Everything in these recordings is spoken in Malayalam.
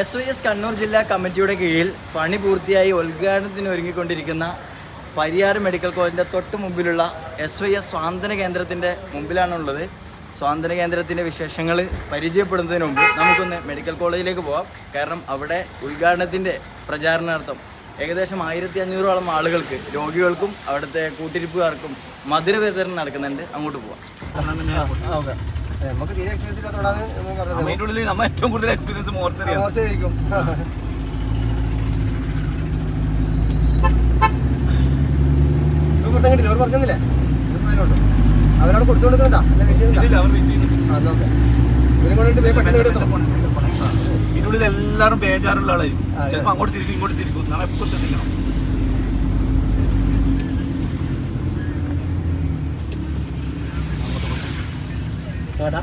എസ് വൈ എസ് കണ്ണൂർ ജില്ലാ കമ്മിറ്റിയുടെ കീഴിൽ പണി പൂർത്തിയായി ഉദ്ഘാടനത്തിന് ഒരുങ്ങിക്കൊണ്ടിരിക്കുന്ന പരിയാർ മെഡിക്കൽ കോളേജിന്റെ തൊട്ട് മുമ്പിലുള്ള എസ് വൈ എസ് സ്വാതന്ത്ര്യ കേന്ദ്രത്തിന്റെ മുമ്പിലാണുള്ളത്. സ്വാതന്ത്ര്യ കേന്ദ്രത്തിന്റെ വിശേഷങ്ങൾ പരിചയപ്പെടുന്നതിന് മുമ്പ് നമുക്കൊന്ന് മെഡിക്കൽ കോളേജിലേക്ക് പോകാം കാരണം അവിടെ ഉദ്ഘാടനത്തിന്റെ പ്രചാരണാർത്ഥം ഏകദേശം ആയിരത്തി അഞ്ഞൂറോളം ആളുകൾക്ക് രോഗികൾക്കും അവിടുത്തെ കൂട്ടിരിപ്പുകാർക്കും മധുര വിതരണം നടക്കുന്നുണ്ട്. അങ്ങോട്ട് പോവാം. നമുക്ക് തീരെ എക്സ്പീരിയൻസ് ഇല്ലാത്തതുകൊണ്ടാണ്. അതിന്റെ ഉള്ളിൽ നമ്മൾ ഏറ്റവും കൂടുതൽ എക്സ്പീരിയൻസ് കിട്ടില്ല, അവർ പറഞ്ഞില്ലേ? അവരവിടെ കൊടുത്തു കൊടുക്കുന്നുണ്ടാ? അല്ല വെയിറ്റ് എല്ലാവരും ബേജാറുള്ള ആളായിരിക്കും. ചിലപ്പോൾ അങ്ങോട്ട് തിരിക്കും ഇങ്ങോട്ട് തിരിക്കും. നാളെ എപ്പോൾ ശ്രദ്ധിക്കണം നോക്കാടാ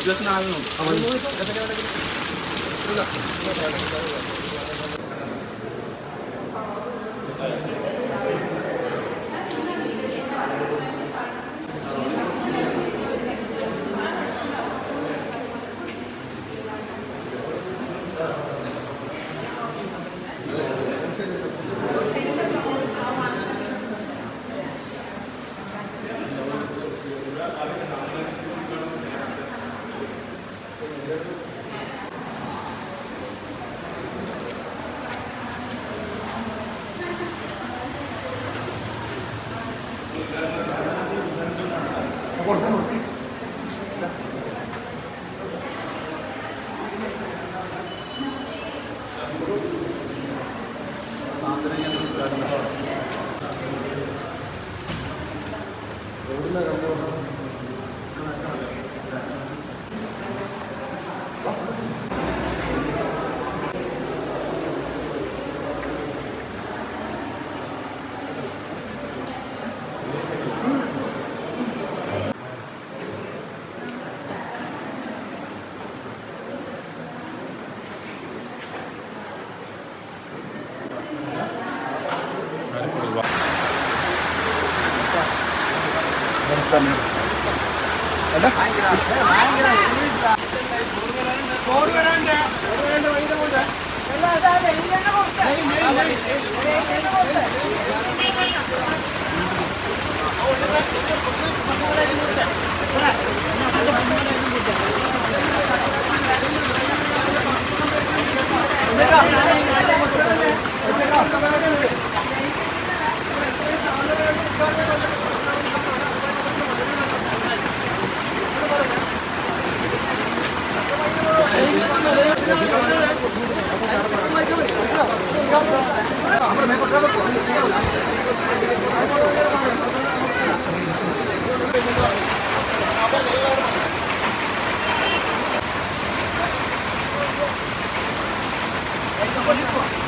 ഇരുപത്തിനാലിനുണ്ട്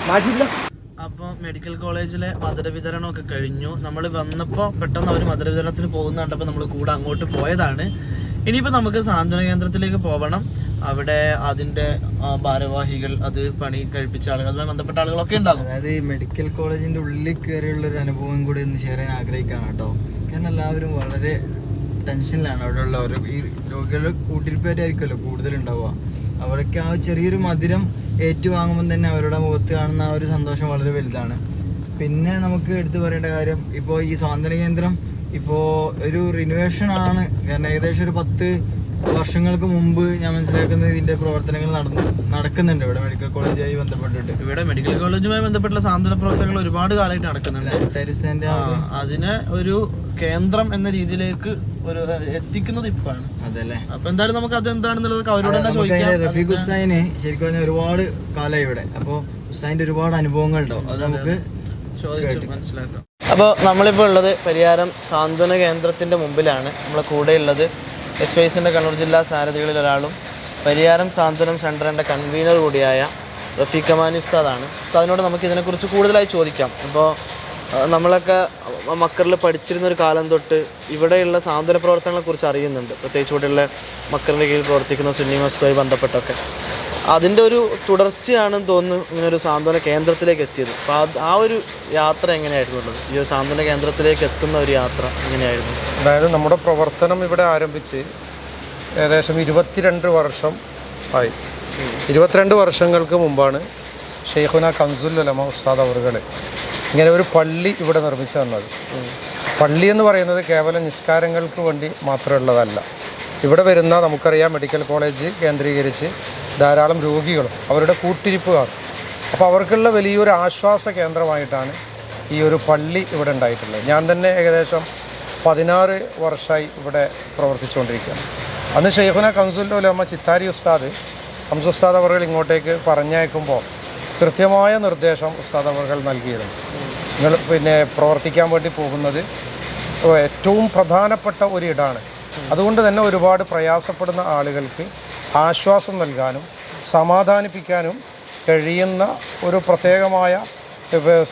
കേട്ടാ അപ്പോൾ മെഡിക്കൽ കോളേജിലെ മധുര വിതരണമൊക്കെ കഴിഞ്ഞു. നമ്മൾ വന്നപ്പോൾ പെട്ടെന്ന് അവർ മധുര വിതരണത്തിന് പോകുന്ന കണ്ടപ്പോൾ നമ്മൾ കൂടെ അങ്ങോട്ട് പോയതാണ്. ഇനിയിപ്പോൾ നമുക്ക് സാന്ത്വന കേന്ദ്രത്തിലേക്ക് പോകണം അവിടെ അതിന്റെ ഭാരവാഹികൾ അത് പണി കഴിപ്പിച്ച ആളുകൾ അതുമായി ബന്ധപ്പെട്ട ആളുകളൊക്കെ ഉണ്ടാകും. അതായത് ഈ മെഡിക്കൽ കോളേജിന്റെ ഉള്ളിൽ കയറിയുള്ള ഒരു അനുഭവം കൂടി ഒന്ന് ഷെയർ ചെയ്യാൻ ആഗ്രഹിക്കുകയാണ് കേട്ടോ. കാരണം എല്ലാവരും വളരെ ടെൻഷനിലാണ് അവിടെ ഉള്ള ഓരോ ഈ രോഗികളുടെ കൂട്ടിരിപ്പേരായിരിക്കുമല്ലോ കൂടുതലുണ്ടാവുക. അവരൊക്കെ ആ ചെറിയൊരു മധുരം ഏറ്റുവാങ്ങുമ്പോൾ തന്നെ അവരുടെ മുഖത്ത് കാണുന്ന ആ ഒരു സന്തോഷം വളരെ വലുതാണ്. പിന്നെ നമുക്ക് എടുത്തു പറയേണ്ട കാര്യം ഇപ്പോൾ ഈ സ്വാതന്ത്ര്യ കേന്ദ്രം ഇപ്പോൾ ഒരു റിനുവേഷൻ ആണ്. കാരണം ഏകദേശം ഒരു പത്ത് വർഷങ്ങൾക്ക് മുമ്പ് ഞാൻ മനസ്സിലാക്കുന്ന ഇതിന്റെ പ്രവർത്തനങ്ങൾ നടന്നു നടക്കുന്നുണ്ട്. ഇവിടെ മെഡിക്കൽ കോളേജുമായി ബന്ധപ്പെട്ടിട്ട്. ഇവിടെ മെഡിക്കൽ കോളേജുമായി ബന്ധപ്പെട്ടുള്ള സാന്ത്വന പ്രവർത്തനങ്ങൾ ഒരുപാട് കാലമായിട്ട് നടക്കുന്നുണ്ട്. അതിനെ ഒരു കേന്ദ്രം എന്ന രീതിയിലേക്ക് ഒരു എത്തിക്കുന്നത് ഇപ്പാണ് അതല്ലേ. അപ്പൊ എന്തായാലും നമുക്ക് അത് എന്താണെന്നുള്ളത് അവരോട് തന്നെ ചോദിക്കാം. റഫീഖ് ഹുസൈന് ശരിക്കും പറഞ്ഞാൽ ഒരുപാട് കാലമായി ഇവിടെ. അപ്പോൾ ഉസ്താദിന്റെ ഒരുപാട് അനുഭവങ്ങൾ ഉണ്ടാവും. അത് നമുക്ക് ചോദിച്ചു മനസ്സിലാക്കാം. അപ്പോൾ നമ്മളിപ്പോൾ ഉള്ളത് പരിയാരം സാന്ത്വന കേന്ദ്രത്തിന്റെ മുമ്പിലാണ്. നമ്മളെ കൂടെ ഉള്ളത് എസ് വൈ എസിന്റെ കണ്ണൂർ ജില്ലാ സാരഥികളിൽ ഒരാളും പരിയാരം സാന്ത്വനം സെന്ററിന്റെ കൺവീനർ കൂടിയായ റഫീഖ് അമാനി ഉസ്താദാണ്. ഉസ്താദിനോട് നമുക്ക് ഇതിനെക്കുറിച്ച് കൂടുതലായി ചോദിക്കാം. അപ്പോൾ നമ്മളൊക്കെ മക്കറിൽ പഠിച്ചിരുന്ന ഒരു കാലം തൊട്ട് ഇവിടെയുള്ള സാന്ത്വന പ്രവർത്തനങ്ങളെക്കുറിച്ച് അറിയുന്നുണ്ട്. പ്രത്യേകിച്ച് ഇവിടെയുള്ള മക്കറിന്റെ കീഴിൽ പ്രവർത്തിക്കുന്ന സുന്നി മസ്തുമായി ബന്ധപ്പെട്ടൊക്കെ. അതിന്റെ ഒരു തുടർച്ചയാണെന്ന് തോന്നുന്നു ഇങ്ങനെ ഒരു സാന്ത്വന കേന്ദ്രത്തിലേക്ക് എത്തിയത്. അപ്പോൾ അത് ആ ഒരു യാത്ര എങ്ങനെയായിരുന്നു ഉള്ളത്? ഈ ഒരു സാന്ത്വന കേന്ദ്രത്തിലേക്ക് എത്തുന്ന ഒരു യാത്ര എങ്ങനെയായിരുന്നു? അതായത് നമ്മുടെ പ്രവർത്തനം ഇവിടെ ആരംഭിച്ച് ഏകദേശം ഇരുപത്തിരണ്ട് വർഷം ആയി. ഇരുപത്തിരണ്ട് വർഷങ്ങൾക്ക് മുമ്പാണ് ഷെയ്ഖുന കൻസുൽ അലമ ഉസ്താദ് അവറുകൾ ഇങ്ങനെ ഒരു പള്ളി ഇവിടെ നിർമ്മിച്ചു തന്നത്. പള്ളി എന്ന് പറയുന്നത് കേവലം നിസ്കാരങ്ങൾക്ക് വേണ്ടി മാത്രമുള്ളതല്ല. ഇവിടെ വരുന്ന നമുക്കറിയാം മെഡിക്കൽ കോളേജ് കേന്ദ്രീകരിച്ച് ധാരാളം രോഗികളും അവരുടെ കൂട്ടിരിപ്പുകാർ. അപ്പോൾ അവർക്കുള്ള വലിയൊരു ആശ്വാസ കേന്ദ്രമായിട്ടാണ് ഈ ഒരു പള്ളി ഇവിടെ ഉണ്ടായിട്ടുള്ളത്. ഞാൻ തന്നെ ഏകദേശം പതിനാറ് വർഷമായി ഇവിടെ പ്രവർത്തിച്ചുകൊണ്ടിരിക്കുകയാണ്. അന്ന് ഷെയ്ഖുന കംസുൽ ചിത്താരി ഉസ്താദ് ഹംസുസ്താദ് അവർ ഇങ്ങോട്ടേക്ക് പറഞ്ഞയക്കുമ്പോൾ കൃത്യമായ നിർദ്ദേശം ഉസ്താദ് അവർകൾ നൽകിയിരുന്നു. നിങ്ങൾ പിന്നെ പ്രവർത്തിക്കാൻ വേണ്ടി പോകുന്നത് ഏറ്റവും പ്രധാനപ്പെട്ട ഒരു അതുകൊണ്ട് തന്നെ ഒരുപാട് പ്രയാസപ്പെടുന്ന ആളുകൾക്ക് ആശ്വാസം നൽകാനും സമാധാനിപ്പിക്കാനും കഴിയുന്ന ഒരു പ്രത്യേകമായ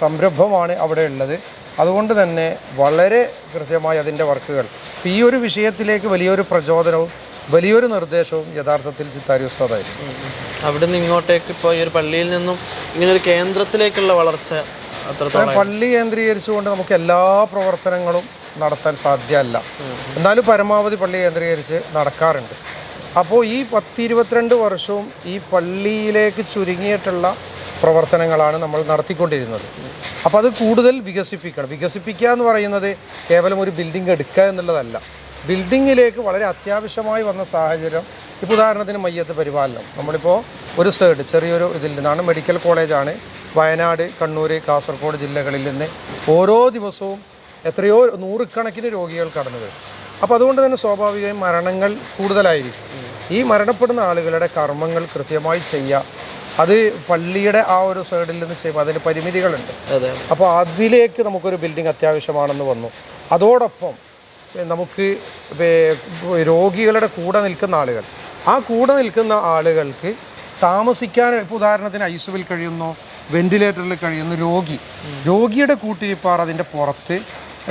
സംരംഭമാണ് അവിടെ ഉള്ളത്. അതുകൊണ്ട് തന്നെ വളരെ കൃത്യമായി അതിന്റെ വർക്കുകൾ. ഈ ഒരു വിഷയത്തിലേക്ക് വലിയൊരു പ്രചോദനവും വലിയൊരു നിർദ്ദേശവും യഥാർത്ഥത്തിൽ ചിത്താരി ഉസ്താദായിരുന്നു. അവിടെ നിന്ന് ഇങ്ങോട്ടേക്ക് ഇപ്പോൾ ഈ ഒരു പള്ളിയിൽ നിന്നും ഇങ്ങനെ ഒരു കേന്ദ്രത്തിലേക്കുള്ള വളർച്ച അത്രത്തോളം പള്ളി കേന്ദ്രീകരിച്ചുകൊണ്ട് നമുക്ക് എല്ലാ പ്രവർത്തനങ്ങളും നടത്താൻ സാധ്യമല്ല. എന്നാലും പരമാവധി പള്ളി കേന്ദ്രീകരിച്ച് നടക്കാറുണ്ട്. അപ്പോൾ ഈ പത്തിരുപത്തിരണ്ട് വർഷവും ഈ പള്ളിയിലേക്ക് ചുരുങ്ങിയിട്ടുള്ള പ്രവർത്തനങ്ങളാണ് നമ്മൾ നടത്തിക്കൊണ്ടിരുന്നത്. അപ്പോൾ അത് കൂടുതൽ വികസിപ്പിക്കണം. വികസിപ്പിക്കുക എന്ന് പറയുന്നത് കേവലം ഒരു ബിൽഡിംഗ് എടുക്കുക എന്നുള്ളതല്ല. ബിൽഡിങ്ങിലേക്ക് വളരെ അത്യാവശ്യമായി വന്ന സാഹചര്യം ഇപ്പോൾ ഉദാഹരണത്തിന് മയ്യത്ത് പരിപാലനം. നമ്മളിപ്പോൾ ഒരു സൈഡ് ചെറിയൊരു ഇതിൽ നിന്നാണ് മെഡിക്കൽ കോളേജാണ്. വയനാട് കണ്ണൂർ കാസർഗോഡ് ജില്ലകളിൽ നിന്ന് ഓരോ ദിവസവും എത്രയോ നൂറുകണക്കിന് രോഗികൾ കടന്നു വരും അപ്പോൾ അതുകൊണ്ട് തന്നെ സ്വാഭാവികമായും മരണങ്ങൾ കൂടുതലായിരിക്കും. ഈ മരണപ്പെടുന്ന ആളുകളുടെ കർമ്മങ്ങൾ കൃത്യമായി ചെയ്യുക അത് പള്ളിയുടെ ആ ഒരു സൈഡിൽ നിന്ന് ചെയ്യുമ്പോൾ അതിന് പരിമിതികളുണ്ട്. അപ്പോൾ അതിലേക്ക് നമുക്കൊരു ബിൽഡിംഗ് അത്യാവശ്യമാണെന്ന് വന്നു. അതോടൊപ്പം നമുക്ക് രോഗികളുടെ കൂടെ നിൽക്കുന്ന ആളുകൾ. ആ കൂടെ നിൽക്കുന്ന ആളുകൾക്ക് താമസിക്കാൻ ഇപ്പോൾ ഉദാഹരണത്തിന് ഐസുവിൽ കഴിയുന്നു വെന്റിലേറ്ററിൽ കഴിയുന്ന രോഗി. രോഗിയുടെ കൂട്ടിരിപ്പാർ അതിന്റെ പുറത്ത്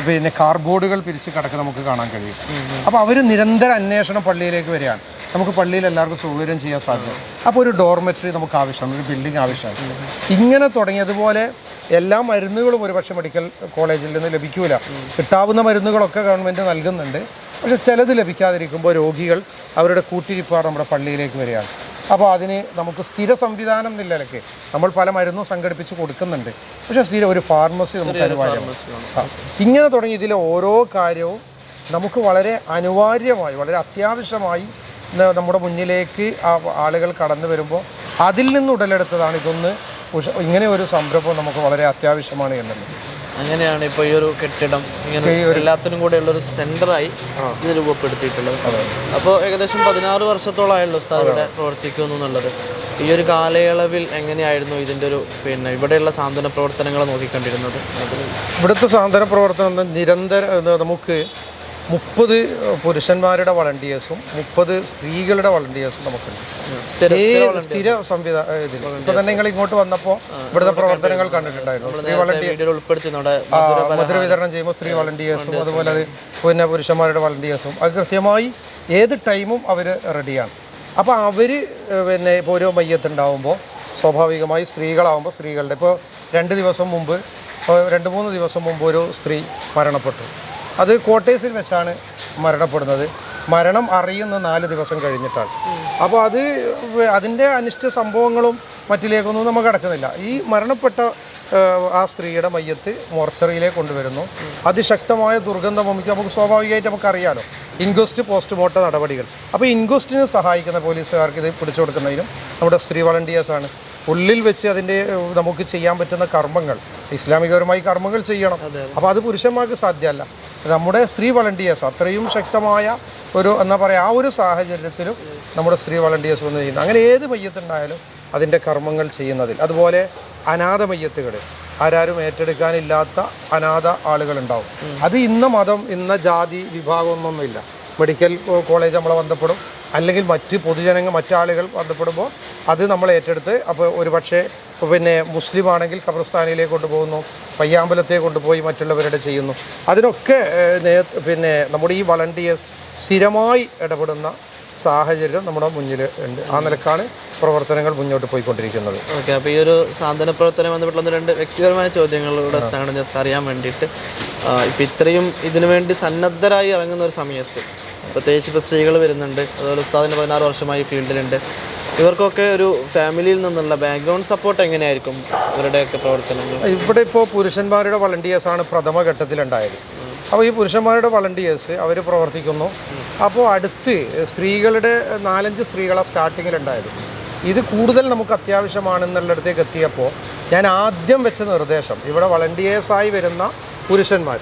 പിന്നെ കാർബോർഡുകൾ പിരിച്ച് കിടക്കുക നമുക്ക് കാണാൻ കഴിയും. അപ്പോൾ അവർ നിരന്തര അന്വേഷണം പള്ളിയിലേക്ക് വരികയാണ്. നമുക്ക് പള്ളിയിൽ എല്ലാവർക്കും സൗകര്യം ചെയ്യാൻ സാധിക്കും. അപ്പോൾ ഒരു ഡോർമെറ്ററി നമുക്ക് ആവശ്യമാണ് ഒരു ബിൽഡിംഗ് ആവശ്യമാണ്. ഇങ്ങനെ തുടങ്ങിയതുപോലെ എല്ലാ മരുന്നുകളും ഒരുപക്ഷെ മെഡിക്കൽ കോളേജിൽ നിന്ന് ലഭിക്കൂല. കിട്ടാവുന്ന മരുന്നുകളൊക്കെ ഗവൺമെന്റ് നൽകുന്നുണ്ട്. പക്ഷെ ചിലത് ലഭിക്കാതിരിക്കുമ്പോൾ രോഗികൾ അവരുടെ കൂട്ടിരിപ്പാർ നമ്മുടെ പള്ളിയിലേക്ക് വരികയാണ്. അപ്പോൾ അതിന് നമുക്ക് സ്ഥിര സംവിധാനം എന്നില്ലൊക്കെ നമ്മൾ പല മരുന്നും സംഘടിപ്പിച്ച് കൊടുക്കുന്നുണ്ട്. പക്ഷെ സ്ഥിര ഒരു ഫാർമസി നമുക്ക് അനിവാര്യമാണ്. ഇങ്ങനെ തുടങ്ങി ഇതിലെ ഓരോ കാര്യവും നമുക്ക് വളരെ അനിവാര്യമായി വളരെ അത്യാവശ്യമായി നമ്മുടെ മുന്നിലേക്ക് ആ ആളുകൾ കടന്നു വരുമ്പോൾ അതിൽ നിന്ന് ഉടലെടുത്തതാണ് ഇതൊന്ന് ഇങ്ങനെ ഒരു സംരംഭം നമുക്ക് വളരെ അത്യാവശ്യമാണ് എന്നുള്ളത്. അങ്ങനെയാണ് ഇപ്പോൾ ഈ ഒരു കെട്ടിടം ഇങ്ങനെ എല്ലാത്തിനും കൂടെ ഉള്ള ഒരു സെന്ററായി ഇത് രൂപപ്പെടുത്തിയിട്ടുള്ളത്. അപ്പോൾ ഏകദേശം പതിനാറ് വർഷത്തോളമായല്ലോ ഉസ്താദ് ഇവിടെ പ്രവർത്തിക്കുന്നു എന്നുള്ളത്. ഈ ഒരു കാലയളവിൽ എങ്ങനെയായിരുന്നു ഇതിന്റെ ഒരു പിന്നെ ഇവിടെയുള്ള സാന്ത്വന പ്രവർത്തനങ്ങൾ നോക്കിക്കണ്ടിരുന്നത്? ഇവിടുത്തെ സാന്ത്വന പ്രവർത്തനം നിരന്തരം നമുക്ക് മുപ്പത് പുരുഷന്മാരുടെ വളണ്ടിയേഴ്സും മുപ്പത് സ്ത്രീകളുടെ വളണ്ടിയേഴ്സും നമുക്കുണ്ട്. സ്ഥിര സംവിധാന ഇതിൽ ഇപ്പൊ തന്നെ നിങ്ങൾ ഇങ്ങോട്ട് വന്നപ്പോൾ ഇവിടുത്തെ പ്രവർത്തനങ്ങൾ കണ്ടിട്ടുണ്ടായിരുന്നു. സ്ത്രീ വളണ്ടിയർ മധുര വിതരണം ചെയ്യുമ്പോൾ സ്ത്രീ വളണ്ടിയേഴ്സും അതുപോലെ പിന്നെ പുരുഷന്മാരുടെ വളണ്ടിയേഴ്സും. അത് കൃത്യമായി ഏത് ടൈമും അവർ റെഡിയാണ്. അപ്പോൾ അവർ പിന്നെ ഇപ്പോൾ ഓരോ മയ്യത്തുണ്ടാവുമ്പോൾ സ്വാഭാവികമായി സ്ത്രീകളാവുമ്പോൾ സ്ത്രീകളുടെ ഇപ്പോൾ രണ്ട് ദിവസം മുമ്പ് രണ്ട് മൂന്ന് ദിവസം മുമ്പ് ഒരു സ്ത്രീ മരണപ്പെട്ടു. അത് ക്വാർട്ടേഴ്സിൽ വെച്ചാണ് മരണപ്പെടുന്നത്. മരണം അറിയുന്ന നാല് ദിവസം കഴിഞ്ഞിട്ടാണ്. അപ്പോൾ അത് അതിന്റെ അനിഷ്ട സംഭവങ്ങളും മറ്റിലേക്കൊന്നും നമുക്ക് കിടക്കുന്നില്ല ഈ മരണപ്പെട്ട ആ സ്ത്രീയുടെ മയ്യത്ത് മോർച്ചറിയിലേക്ക് കൊണ്ടുവരുന്നു. അതിശക്തമായ ദുർഗന്ധം നമുക്ക് നമുക്ക് സ്വാഭാവികമായിട്ട് നമുക്കറിയാലോ. ഇൻക്വസ്റ്റ് പോസ്റ്റ്മോർട്ടം നടപടികൾ. അപ്പോൾ ഇൻക്വസ്റ്റിന് സഹായിക്കുന്ന പോലീസുകാർക്ക് ഇത് പിടിച്ചു കൊടുക്കുന്നതിനും നമ്മുടെ സ്ത്രീ വളണ്ടിയേഴ്സാണ് ഉള്ളിൽ വെച്ച് അതിന്റെ നമുക്ക് ചെയ്യാൻ പറ്റുന്ന കർമ്മങ്ങൾ ഇസ്ലാമികപരമായി കർമ്മങ്ങൾ ചെയ്യണം. അപ്പോൾ അത് പുരുഷന്മാർക്ക് സാധ്യമല്ല. നമ്മുടെ സ്ത്രീ വളണ്ടിയേഴ്സ് അത്രയും ശക്തമായ ഒരു എന്താ പറയുക ആ ഒരു സാഹചര്യത്തിലും നമ്മുടെ സ്ത്രീ വളണ്ടിയേഴ്സ് വന്ന് ചെയ്യുന്നു. അങ്ങനെ ഏത് മയ്യത്തുണ്ടായാലും അതിന്റെ കർമ്മങ്ങൾ ചെയ്യുന്നതിൽ. അതുപോലെ അനാഥ മയ്യത്തുകൾ ആരാരും ഏറ്റെടുക്കാനില്ലാത്ത അനാഥ ആളുകളുണ്ടാവും. അത് ഇന്ന മതം ഇന്ന ജാതി വിഭാഗമൊന്നുമില്ല. മെഡിക്കൽ കോളേജ് നമ്മളെ ബന്ധപ്പെടും. അല്ലെങ്കിൽ മറ്റ് പൊതുജനങ്ങൾ മറ്റാളുകൾ ബന്ധപ്പെടുമ്പോൾ അത് നമ്മൾ ഏറ്റെടുത്ത് അപ്പോൾ ഒരു പക്ഷേ പിന്നെ മുസ്ലിം ആണെങ്കിൽ ഖബർസ്ഥാനിലേക്ക് കൊണ്ടുപോകുന്നു പയ്യാമ്പലത്തെ കൊണ്ടുപോയി മറ്റുള്ളവരുടെ ചെയ്യുന്നു. അതിനൊക്കെ പിന്നെ നമ്മുടെ ഈ വളണ്ടിയേഴ്സ് സ്ഥിരമായി ഇടപെടുന്ന സാഹചര്യം നമ്മുടെ മുന്നിൽ ഉണ്ട്. ആ നിലക്കാണ് പ്രവർത്തനങ്ങൾ മുന്നോട്ട് പോയിക്കൊണ്ടിരിക്കുന്നത്. ഓക്കെ അപ്പോൾ ഈ ഒരു സാന്ത്വന പ്രവർത്തനം ബന്ധപ്പെട്ടുള്ള ഒന്ന് രണ്ട് വ്യക്തിപരമായ ചോദ്യങ്ങളുടെ സ്ഥാനം ജസ്റ്റ് അറിയാൻ വേണ്ടിയിട്ട് ഇപ്പം ഇത്രയും ഇതിനു വേണ്ടി സന്നദ്ധരായി ഇറങ്ങുന്ന ഒരു സമയത്ത് പ്രത്യേകിച്ച് ഇപ്പോൾ സ്ത്രീകൾ വരുന്നുണ്ട് അതുപോലെ ഉസ്താദിന് പതിനാറ് വർഷമായി ഫീൽഡിലുണ്ട്. ഇവർക്കൊക്കെ ഒരു ഫാമിലിയിൽ നിന്നുള്ള ബാക്ക്ഗ്രൗണ്ട് സപ്പോർട്ട് എങ്ങനെയായിരിക്കും ഇവരുടെയൊക്കെ പ്രവർത്തനങ്ങൾ? ഇവിടെ ഇപ്പോൾ പുരുഷന്മാരുടെ വളണ്ടിയേഴ്സാണ് പ്രഥമ ഘട്ടത്തിലുണ്ടായത് അപ്പോൾ ഈ പുരുഷന്മാരുടെ വളണ്ടിയേഴ്സ് അവർ പ്രവർത്തിക്കുന്നു. അപ്പോൾ അടുത്ത് സ്ത്രീകളുടെ നാലഞ്ച് സ്ത്രീകളാണ് സ്റ്റാർട്ടിങ്ങിലുണ്ടായത്. ഇത് കൂടുതൽ നമുക്ക് അത്യാവശ്യമാണെന്നുള്ളിടത്തേക്ക് എത്തിയപ്പോൾ ഞാൻ ആദ്യം വെച്ച നിർദ്ദേശം ഇവിടെ വളണ്ടിയേഴ്സായി വരുന്ന പുരുഷന്മാർ.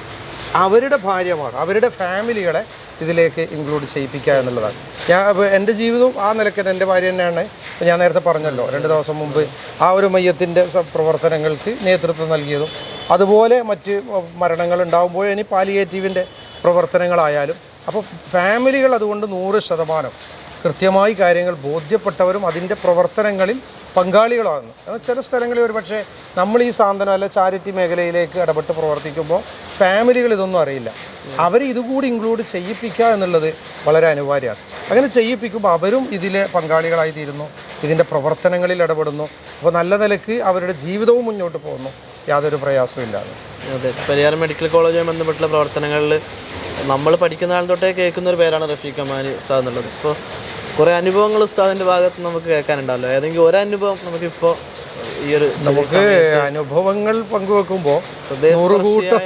അവരുടെ ഭാര്യമാർ അവരുടെ ഫാമിലികളെ ഇതിലേക്ക് ഇൻക്ലൂഡ് ചെയ്യിപ്പിക്കുക എന്നുള്ളതാണ്. ഞാൻ എന്റെ ജീവിതവും ആ നിലയ്ക്ക് എന്റെ ഭാര്യ തന്നെയാണ്. ഞാൻ നേരത്തെ പറഞ്ഞല്ലോ രണ്ട് ദിവസം മുമ്പ് ആ ഒരു മയ്യത്തിന്റെ പ്രവർത്തനങ്ങൾക്ക് നേതൃത്വം നൽകിയതും അതുപോലെ മറ്റ് മരണങ്ങൾ ഉണ്ടാകുമ്പോൾ ഇനി പാലിയേറ്റീവിന്റെ പ്രവർത്തനങ്ങളായാലും അപ്പോൾ ഫാമിലികൾ അതുകൊണ്ട് നൂറ് ശതമാനം കൃത്യമായി കാര്യങ്ങൾ ബോധ്യപ്പെട്ടവരും അതിന്റെ പ്രവർത്തനങ്ങളിൽ പങ്കാളികളാകുന്നു. എന്നാൽ ചില സ്ഥലങ്ങളിൽ ഒരു പക്ഷേ നമ്മൾ ഈ സാന്ത്വനം അല്ല ചാരിറ്റി മേഖലയിലേക്ക് ഇടപെട്ട് പ്രവർത്തിക്കുമ്പോൾ ഫാമിലികൾ ഇതൊന്നും അറിയില്ല. അവർ ഇതുകൂടി ഇൻക്ലൂഡ് ചെയ്യിപ്പിക്കുക എന്നുള്ളത് വളരെ അനിവാര്യമാണ്. അങ്ങനെ ചെയ്യിപ്പിക്കുമ്പോൾ അവരും ഇതിലെ പങ്കാളികളായി തീരുന്നു ഇതിന്റെ പ്രവർത്തനങ്ങളിൽ ഇടപെടുന്നു. അപ്പോൾ നല്ല നിലയ്ക്ക് അവരുടെ ജീവിതവും മുന്നോട്ട് പോകുന്നു. യാതൊരു പ്രയാസവും ഇല്ലാതെ. അതെ പരിയാരം മെഡിക്കൽ കോളേജുമായി ബന്ധപ്പെട്ടുള്ള പ്രവർത്തനങ്ങളിൽ നമ്മൾ പഠിക്കുന്ന ആൾ തൊട്ടേ കേൾക്കുന്ന ഒരു പേരാണ് റഫീഖ് അമാനി ഉസ്താദ് എന്നുള്ളത്. ഇപ്പോൾ കുറേ അനുഭവങ്ങൾ ഉസ്താദിന്റെ ഭാഗത്ത് നമുക്ക് കേൾക്കാനുണ്ടല്ലോ. ഏതെങ്കിലും ഒരു അനുഭവം നമുക്കിപ്പോൾ ഈ ഒരു നമുക്ക് അനുഭവങ്ങൾ പങ്കുവെക്കുമ്പോൾ നൂറുകൂട്ടം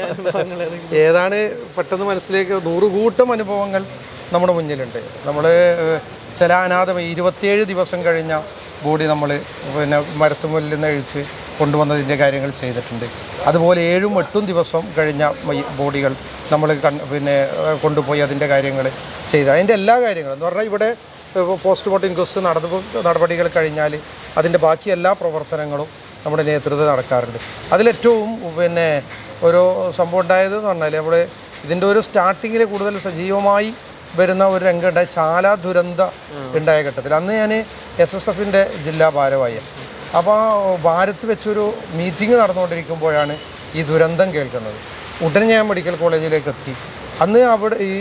ഏതാണ് പെട്ടെന്ന് മനസ്സിലേക്ക് നൂറുകൂട്ടം അനുഭവങ്ങൾ നമ്മുടെ മുന്നിലുണ്ട്. നമ്മൾ ചില അനാഥ ഇരുപത്തിയേഴ് ദിവസം കഴിഞ്ഞ ബോഡി നമ്മൾ പിന്നെ മരത്തുമുല്ലിൽ നിന്ന് അഴിച്ച് കൊണ്ടുവന്നതിന്റെ കാര്യങ്ങൾ ചെയ്തിട്ടുണ്ട്. അതുപോലെ ഏഴും എട്ടും ദിവസം കഴിഞ്ഞ ബോഡികൾ നമ്മൾ പിന്നെ കൊണ്ടുപോയി അതിന്റെ കാര്യങ്ങൾ ചെയ്ത്. അതിന്റെ എല്ലാ കാര്യങ്ങളും എന്ന് പറഞ്ഞാൽ ഇവിടെ പോസ്റ്റ്മോർട്ടം ഇൻക്വസ്റ്റ് നടന്നു നടപടികൾ കഴിഞ്ഞാൽ അതിന്റെ ബാക്കി എല്ലാ പ്രവർത്തനങ്ങളും നമ്മുടെ നേതൃത്വം നടക്കാറുണ്ട്. അതിലേറ്റവും പിന്നെ ഒരു സംഭവം ഉണ്ടായത് എന്ന് പറഞ്ഞാൽ നമ്മൾ ഇതിന്റെ ഒരു സ്റ്റാർട്ടിങ്ങിൽ കൂടുതൽ സജീവമായി വരുന്ന ഒരു രംഗത്തെ ചാലാ ദുരന്ത ഉണ്ടായ ഘട്ടത്തിൽ. അന്ന് ഞാൻ എസ് എസ് എഫിന്റെ ജില്ലാ ഭാരവാഹി അപ്പോൾ ഭാരത്ത് വെച്ചൊരു മീറ്റിംഗ് നടന്നുകൊണ്ടിരിക്കുമ്പോഴാണ് ഈ ദുരന്തം കേൾക്കുന്നത്. ഉടനെ ഞാൻ മെഡിക്കൽ കോളേജിലേക്ക് എത്തി. അന്ന് അവിടെ ഈ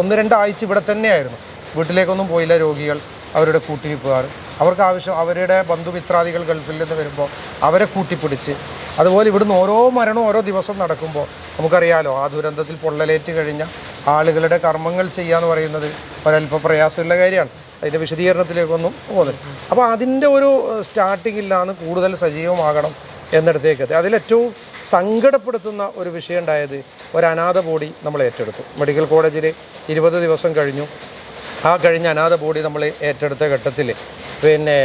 ഒന്ന് രണ്ടാഴ്ച ഇവിടെ തന്നെയായിരുന്നു. വീട്ടിലേക്കൊന്നും പോയില്ല രോഗികൾ അവരുടെ കൂട്ടിരിപ്പുകാർ. അവർക്ക് ആവശ്യം അവരുടെ ബന്ധുമിത്രാദികൾ ഗൾഫിൽ നിന്ന് വരുമ്പോൾ അവരെ കൂട്ടിപ്പിടിച്ച്. അതുപോലെ ഇവിടുന്ന് ഓരോ മരണവും ഓരോ ദിവസം നടക്കുമ്പോൾ നമുക്കറിയാലോ ആ ദുരന്തത്തിൽ പൊള്ളലേറ്റ് കഴിഞ്ഞ ആളുകളുടെ കർമ്മങ്ങൾ ചെയ്യുക എന്ന് പറയുന്നത് ഒരല്പ പ്രയാസമുള്ള കാര്യമാണ്. അതിന്റെ വിശദീകരണത്തിലേക്കൊന്നും പോകുന്നത് അപ്പോൾ അതിന്റെ ഒരു സ്റ്റാർട്ടിങ്ങിലാണ് കൂടുതൽ സജീവമാകണം എന്നിടത്തേക്ക് എത്തി. അതിലേറ്റവും സങ്കടപ്പെടുത്തുന്ന ഒരു വിഷയം ഉണ്ടായത് ഒരു അനാഥ ബോഡി നമ്മൾ ഏറ്റെടുത്തു. മെഡിക്കൽ കോളേജിൽ ഇരുപത് ദിവസം കഴിഞ്ഞു. ആ കഴിഞ്ഞ അനാഥ ബോഡി നമ്മൾ ഏറ്റെടുത്ത ഘട്ടത്തിൽ പിന്നെ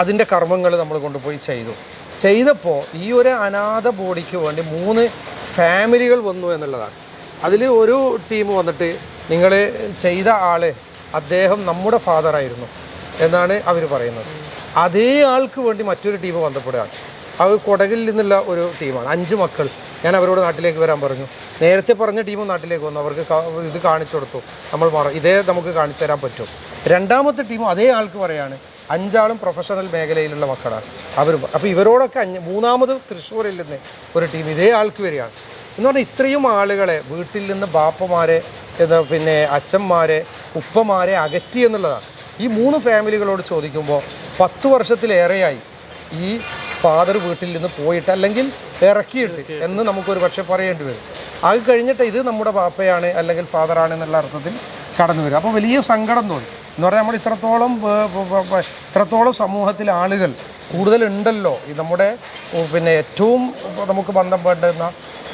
അതിന്റെ കർമ്മങ്ങൾ നമ്മൾ കൊണ്ടുപോയി ചെയ്തു. ചെയ്തപ്പോൾ ഈ ഒരു അനാഥ ബോഡിക്ക് വേണ്ടി മൂന്ന് ഫാമിലികൾ വന്നു എന്നുള്ളതാണ്. അതിൽ ഒരു ടീം വന്നിട്ട് നിങ്ങൾ ചെയ്ത ആളെ അദ്ദേഹം നമ്മുടെ ഫാദറായിരുന്നു എന്നാണ് അവർ പറയുന്നത്. അതേ ആൾക്ക് വേണ്ടി മറ്റൊരു ടീം ബന്ധപ്പെടുകയാണ് അവർ കൊടകിൽ നിന്നുള്ള ഒരു ടീമാണ്. അഞ്ച് മക്കൾ. ഞാൻ അവരോട് നാട്ടിലേക്ക് വരാൻ പറഞ്ഞു. നേരത്തെ പറഞ്ഞ ടീം നാട്ടിലേക്ക് വന്നു. അവർക്ക് ഇത് കാണിച്ചു കൊടുത്തു. നമ്മൾ മാറും ഇതേ നമുക്ക് കാണിച്ചു തരാൻ പറ്റും. രണ്ടാമത്തെ ടീം അതേ ആൾക്ക് പറയാണ് അഞ്ചാളും പ്രൊഫഷണൽ മേഖലയിലുള്ള മക്കളാണ്. അവരും അപ്പോൾ ഇവരോടൊക്കെ അഞ്ച് മൂന്നാമത് തൃശ്ശൂരിൽ നിന്ന് ഒരു ടീം ഇതേ ആൾക്ക് വരികയാണ്. എന്ന് പറഞ്ഞാൽ ഇത്രയും ആളുകളെ വീട്ടിൽ നിന്ന് ബാപ്പമാരെ പിന്നെ അച്ഛന്മാരെ ഉപ്പമാരെ അകറ്റി എന്നുള്ളതാണ്. ഈ മൂന്ന് ഫാമിലികളോട് ചോദിക്കുമ്പോൾ പത്ത് വർഷത്തിലേറെയായി ഈ ഫാദർ വീട്ടിൽ നിന്ന് പോയിട്ട് അല്ലെങ്കിൽ ഇറക്കിയിട്ട് എന്ന് നമുക്കൊരു പക്ഷെ പറയേണ്ടി വരും. അത് കഴിഞ്ഞിട്ട് ഇത് നമ്മുടെ ബാപ്പയാണ് അല്ലെങ്കിൽ ഫാദറാണ് എന്നുള്ള അർത്ഥത്തിൽ കടന്നു വരും. അപ്പോൾ വലിയ സങ്കടം തോന്നി. എന്ന് പറഞ്ഞാൽ നമ്മൾ ഇത്രത്തോളം ഇത്രത്തോളം സമൂഹത്തിൽ ആളുകൾ കൂടുതലുണ്ടല്ലോ. ഈ നമ്മുടെ പിന്നെ ഏറ്റവും നമുക്ക് ബന്ധപ്പെടുന്ന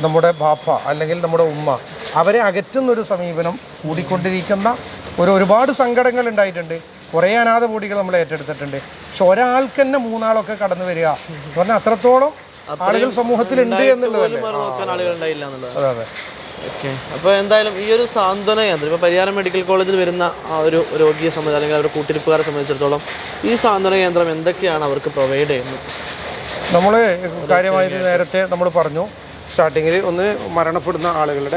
നമ്മുടെ ബാപ്പ അല്ലെങ്കിൽ നമ്മുടെ ഉമ്മ അവരെ അകറ്റുന്ന ഒരു സമീപനം കൂടിക്കൊണ്ടിരിക്കുന്ന ഒരു ഒരുപാട് സങ്കടങ്ങൾ ഉണ്ടായിട്ടുണ്ട്. കുറേ അനാഥ ബോഡികൾ നമ്മൾ ഏറ്റെടുത്തിട്ടുണ്ട്. പക്ഷെ ഒരാൾക്ക് തന്നെ മൂന്നാളൊക്കെ കടന്നു വരിക എന്ന് പറഞ്ഞാൽ അത്രത്തോളം ആളുകൾ സമൂഹത്തിലുണ്ട് എന്നുള്ളത് അതെ അതെ. ഓക്കെ. അപ്പോൾ എന്തായാലും ഈ ഒരു സാന്ത്വന കേന്ദ്രം ഇപ്പോൾ പരിയാരം മെഡിക്കൽ കോളേജിൽ വരുന്ന ആ ഒരു രോഗിയെ സംബന്ധിച്ച് അല്ലെങ്കിൽ അവരുടെ കൂട്ടിരിപ്പുകാരെ സംബന്ധിച്ചിടത്തോളം ഈ സാന്ത്വന കേന്ദ്രം എന്തൊക്കെയാണ് അവർക്ക് പ്രൊവൈഡ് ചെയ്യുന്നത്? നമ്മൾ കാര്യമായിട്ട് നേരത്തെ നമ്മൾ പറഞ്ഞു. സ്റ്റാർട്ടിങ്ങിൽ ഒന്ന് മരണപ്പെടുന്ന ആളുകളുടെ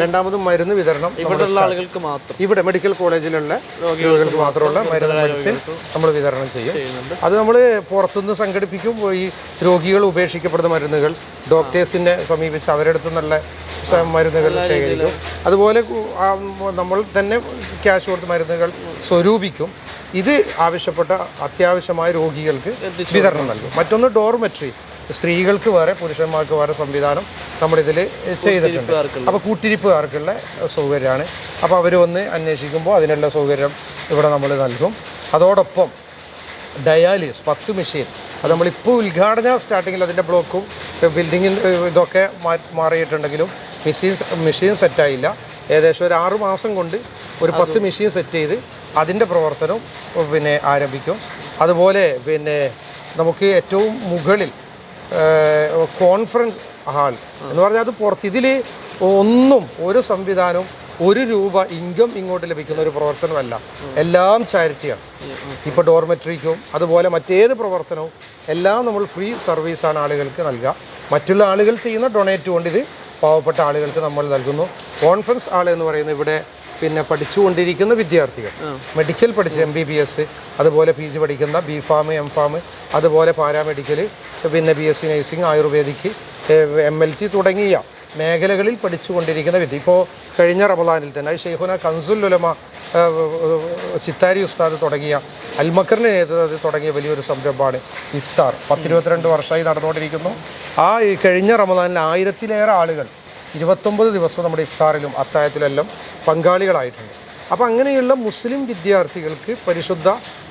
രണ്ടാമത് മരുന്ന് വിതരണം. ഇവിടെയുള്ള ആളുകൾക്ക് മാത്രം. ഇവിടെ മെഡിക്കൽ കോളേജിലുള്ള രോഗികൾക്ക് മാത്രമുള്ള മരുന്ന് മെഡിസിൻ നമ്മൾ വിതരണം ചെയ്യും. അത് നമ്മൾ പുറത്തുനിന്ന് സംഘടിപ്പിക്കും. ഈ രോഗികൾ ഉപേക്ഷിക്കപ്പെടുന്ന മരുന്നുകൾ ഡോക്ടേഴ്സിനെ സമീപിച്ച് അവരുടെ അടുത്ത് നല്ല മരുന്നുകൾ ശേഖരിക്കും. അതുപോലെ നമ്മൾ തന്നെ ക്യാഷ് കൊടുത്ത് മരുന്നുകൾ സ്വരൂപിക്കും. ഇത് ആവശ്യപ്പെട്ട അത്യാവശ്യമായ രോഗികൾക്ക് വിതരണം നൽകും. മറ്റൊന്ന് ഡോർമെട്രി. സ്ത്രീകൾക്ക് വേറെ പുരുഷന്മാർക്ക് വേറെ സംവിധാനം നമ്മളിതിൽ ചെയ്തിട്ടുണ്ട്. അപ്പോൾ കൂട്ടിരിപ്പുകാർക്കുള്ള സൗകര്യമാണ്. അപ്പോൾ അവർ വന്ന് അന്വേഷിക്കുമ്പോൾ അതിനുള്ള സൗകര്യം ഇവിടെ നമ്മൾ നൽകും. അതോടൊപ്പം ഡയാലിസ് പത്ത് മെഷീൻ അത് നമ്മളിപ്പോൾ ഉദ്ഘാടന സ്റ്റാർട്ടിങ്ങിൽ അതിന്റെ ബ്ലോക്കും ബിൽഡിങ്ങിൽ ഇതൊക്കെ മാറിയിട്ടുണ്ടെങ്കിലും മെഷീൻ മെഷീൻ സെറ്റായില്ല. ഏകദേശം ഒരു ആറു മാസം കൊണ്ട് ഒരു പത്ത് മെഷീൻ സെറ്റ് ചെയ്ത് അതിന്റെ പ്രവർത്തനം പിന്നെ ആരംഭിക്കും. അതുപോലെ പിന്നെ നമുക്ക് ഏറ്റവും മുകളിൽ കോൺഫറൻസ് ഹാൾ എന്ന് പറഞ്ഞാൽ അത് പുറത്ത്. ഇതിൽ ഒന്നും ഒരു സംവിധാനവും ഒരു രൂപ ഇൻകം ഇങ്ങോട്ട് ലഭിക്കുന്ന ഒരു പ്രവർത്തനമല്ല. എല്ലാം ചാരിറ്റിയാണ്. ഇപ്പോൾ ഡോർമെട്രിക്കും അതുപോലെ മറ്റേത് പ്രവർത്തനവും എല്ലാം നമ്മൾ ഫ്രീ സർവീസാണ് ആളുകൾക്ക് നൽകുക. മറ്റുള്ള ആളുകൾ ചെയ്യുന്ന ഡൊണേറ്റ് കൊണ്ട് ഇത് പാവപ്പെട്ട ആളുകൾക്ക് നമ്മൾ നൽകുന്നു. കോൺഫറൻസ് ആൾ എന്ന് പറയുന്നത് ഇവിടെ പിന്നെ പഠിച്ചുകൊണ്ടിരിക്കുന്ന വിദ്യാർത്ഥികൾ. മെഡിക്കൽ പഠിച്ച എം ബി ബി എസ് അതുപോലെ പി ജി പഠിക്കുന്ന ബി ഫാം എം ഫാം അതുപോലെ പാരാമെഡിക്കൽ പിന്നെ B S C nursing Ayurvedic M L T തുടങ്ങിയ മേഖലകളിൽ പഠിച്ചുകൊണ്ടിരിക്കുന്ന വിദ്യ ഇപ്പോൾ കഴിഞ്ഞ റമദാനിൽ തന്നെ അത് ഷെയ്ഖുന കൻസുൽ ഉലമ ചിത്താരി ഉസ്താദ് തുടങ്ങിയ അൽമക്കറിന്റെ നേതൃത്വത്തിൽ തുടങ്ങിയ വലിയൊരു സംരംഭമാണ് ഇഫ്താർ. പത്തിരുപത്തിരണ്ട് വർഷമായി നടന്നുകൊണ്ടിരിക്കുന്നു. ആ ഈ കഴിഞ്ഞ റമദാനിൽ ആയിരത്തിലേറെ ആളുകൾ ഇരുപത്തൊമ്പത് ദിവസം നമ്മുടെ ഇഫ്താറിലും അത്തായത്തിലെല്ലാം പങ്കാളികളായിട്ടുണ്ട്. അപ്പോൾ അങ്ങനെയുള്ള മുസ്ലിം വിദ്യാർത്ഥികൾക്ക് പരിശുദ്ധ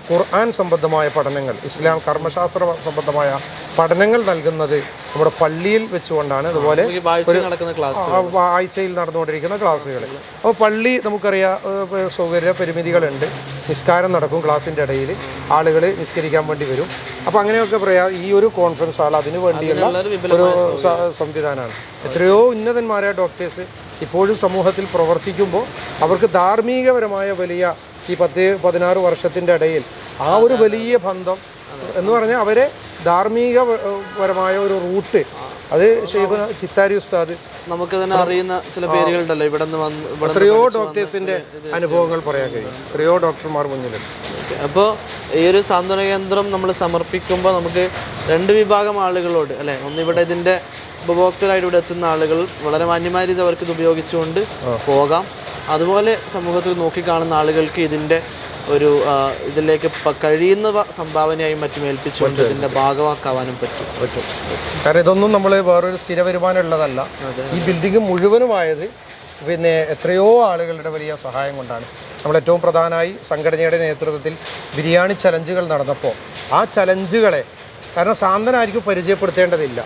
ഖുർആൻ സംബന്ധമായ പഠനങ്ങൾ ഇസ്ലാം കർമ്മശാസ്ത്ര സംബന്ധമായ പഠനങ്ങൾ നൽകുന്നത് നമ്മുടെ പള്ളിയിൽ വെച്ചുകൊണ്ടാണ്. അതുപോലെ ആഴ്ചയിൽ നടന്നുകൊണ്ടിരിക്കുന്ന ക്ലാസ്സുകൾ. അപ്പോൾ പള്ളി നമുക്കറിയാം സൗകര്യ പരിമിതികളുണ്ട്. നിസ്കാരം നടക്കും ക്ലാസ്സിന്റെ ഇടയിൽ. ആളുകൾ നിസ്കരിക്കാൻ വേണ്ടി വരും. അപ്പോൾ അങ്ങനെയൊക്കെ പറയാം ഈ ഒരു കോൺഫറൻസ് ഹാൾ അതിനു വേണ്ടിയുള്ള ഒരു സംവിധാനമാണ്. എത്രയോ ഉന്നതന്മാരായ ഡോക്ടേഴ്സ് ഇപ്പോഴും സമൂഹത്തിൽ പ്രവർത്തിക്കുമ്പോൾ അവർക്ക് ധാർമ്മികപരമായ വലിയ ഈ പത്ത് പതിനാറ് വർഷത്തിന്റെ ഇടയിൽ ആ ഒരു വലിയ ബന്ധം എന്ന് പറഞ്ഞാൽ അവരെ ധാർമ്മിക പരമായ ഒരു റൂട്ട് അത് ചെയ്യുന്ന ചിത്താരി ഉസ്താദ് നമുക്ക് തന്നെ അറിയുന്ന ചില പേരുകളുണ്ടല്ലോ. ഇവിടെ നിന്ന് വന്ന് ഇവിടെ എത്രയോ ഡോക്ടേഴ്സിന്റെ അനുഭവങ്ങൾ പറയാൻ കഴിയും. എത്രയോ ഡോക്ടർമാർ മുന്നിലുണ്ട് അപ്പോൾ ഈ ഒരു സാന്ത്വന കേന്ദ്രം നമ്മൾ സമർപ്പിക്കുമ്പോൾ നമുക്ക് രണ്ട് വിഭാഗം ആളുകളോട് അല്ലേ? ഒന്ന് ഇവിടെ ഇതിന്റെ ഉപഭോക്തരായിട്ട് ഇവിടെ എത്തുന്ന ആളുകൾ വളരെ മാന്യമായ രീതി അവർക്ക് ഇത് ഉപയോഗിച്ചുകൊണ്ട് പോകാം. അതുപോലെ സമൂഹത്തിൽ നോക്കിക്കാണുന്ന ആളുകൾക്ക് ഇതിന്റെ ഒരു ഇതിലേക്ക് കഴിയുന്ന സംഭാവനയായി മറ്റും ഏൽപ്പിച്ചുകൊണ്ട് ഇതിന്റെ ഭാഗമാക്കാവാനും പറ്റും. പറ്റും കാരണം ഇതൊന്നും നമ്മൾ വേറൊരു സ്ഥിര വരുമാനം ഉള്ളതല്ല ഈ ബിൽഡിംഗ് മുഴുവനുമായത് പിന്നെ എത്രയോ ആളുകളുടെ വലിയ സഹായം കൊണ്ടാണ്. നമ്മൾ ഏറ്റവും പ്രധാനമായി സംഘടനയുടെ നേതൃത്വത്തിൽ ബിരിയാണി ചലഞ്ചുകൾ നടന്നപ്പോൾ ആ ചലഞ്ചുകളെ കാരണം സാന്തനായിരിക്കും പരിചയപ്പെടുത്തേണ്ടതില്ല.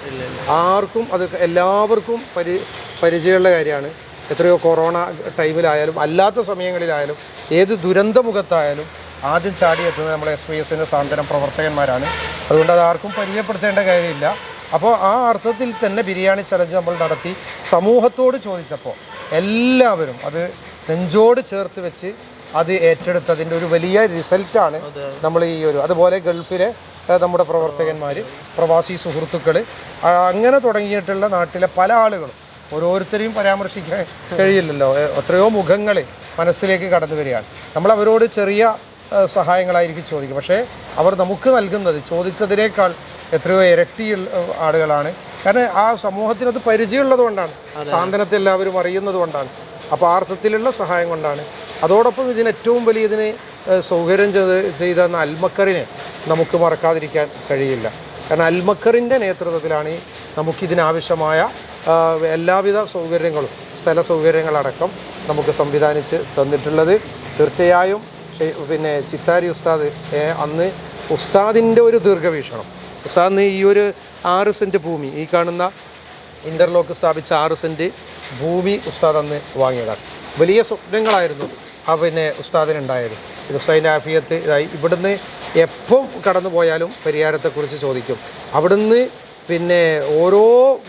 ആർക്കും അത് എല്ലാവർക്കും പരി പരിചയമുള്ള കാര്യമാണ്. എത്രയോ കൊറോണ ടൈമിലായാലും അല്ലാത്ത സമയങ്ങളിലായാലും ഏത് ദുരന്തമുഖത്തായാലും ആദ്യം ചാടി എത്തുന്നത് നമ്മുടെ എസ് വി എസിന്റെ സാന്ത്വനം പ്രവർത്തകന്മാരാണ്. അതുകൊണ്ട് അത് ആർക്കും പരിചയപ്പെടുത്തേണ്ട കാര്യമില്ല. അപ്പോൾ ആ അർത്ഥത്തിൽ തന്നെ ബിരിയാണി ചലഞ്ച് നമ്മൾ നടത്തി. സമൂഹത്തോട് ചോദിച്ചപ്പോൾ എല്ലാവരും അത് നെഞ്ചോട് ചേർത്ത് വെച്ച് അത് ഏറ്റെടുത്തതിന്റെ ഒരു വലിയ റിസൾട്ടാണ് നമ്മൾ ഈ ഒരു അതുപോലെ ഗൾഫിലെ നമ്മുടെ പ്രവർത്തകന്മാർ പ്രവാസി സുഹൃത്തുക്കൾ അങ്ങനെ തുടങ്ങിയിട്ടുള്ള നാട്ടിലെ പല ആളുകളും ഓരോരുത്തരെയും പരാമർശിക്കാൻ കഴിയില്ലല്ലോ. എത്രയോ മുഖങ്ങൾ മനസ്സിലേക്ക് കടന്നു വരികയാണ്. നമ്മൾ അവരോട് ചെറിയ സഹായങ്ങളായിരിക്കും ചോദിക്കുക. പക്ഷേ അവർ നമുക്ക് നൽകുന്നത് ചോദിച്ചതിനേക്കാൾ എത്രയോ ഇരട്ടി ആളുകളാണ്. കാരണം ആ സമൂഹത്തിനത് പരിചയമുള്ളത് കൊണ്ടാണ്. സാന്ത്വനത്തെ എല്ലാവരും അറിയുന്നത് കൊണ്ടാണ്. അപ്പോൾ ആ അർത്ഥത്തിലുള്ള സഹായം കൊണ്ടാണ്. അതോടൊപ്പം ഇതിന് ഏറ്റവും വലിയ ഇതിന് സൗകര്യം ചെയ്ത് ചെയ്ത അൽമക്കറിനെ നമുക്ക് മറക്കാതിരിക്കാൻ കഴിയില്ല. കാരണം അൽമക്കറിന്റെ നേതൃത്വത്തിലാണ് നമുക്കിതിനാവശ്യമായ എല്ലാവിധ സൗകര്യങ്ങളും സ്ഥല സൗകര്യങ്ങളടക്കം നമുക്ക് സംവിധാനിച്ച് തന്നിട്ടുള്ളത്. തീർച്ചയായും പിന്നെ ചിത്താരി ഉസ്താദ് അന്ന് ഉസ്താദിന്റെ ഒരു ദീർഘവീക്ഷണം. ഉസ്താദിന് ഈ ഒരു ആറ് സെന്റ് ഭൂമി ഈ കാണുന്ന ഇന്റർലോക്ക് സ്ഥാപിച്ച ആറ് സെന്റ് ഭൂമി ഉസ്താദ് അന്ന് വാങ്ങിയതാണ്. വലിയ സ്വപ്നങ്ങളായിരുന്നു ആ പിന്നെ ഉസ്താദിനുണ്ടായത്. ഉസ്താദിന്റെ ആഫിയത്ത് ഇതായി. ഇവിടുന്ന് എപ്പം കടന്നു പോയാലും പരിഹാരത്തെക്കുറിച്ച് ചോദിക്കും. അവിടുന്ന് പിന്നെ ഓരോ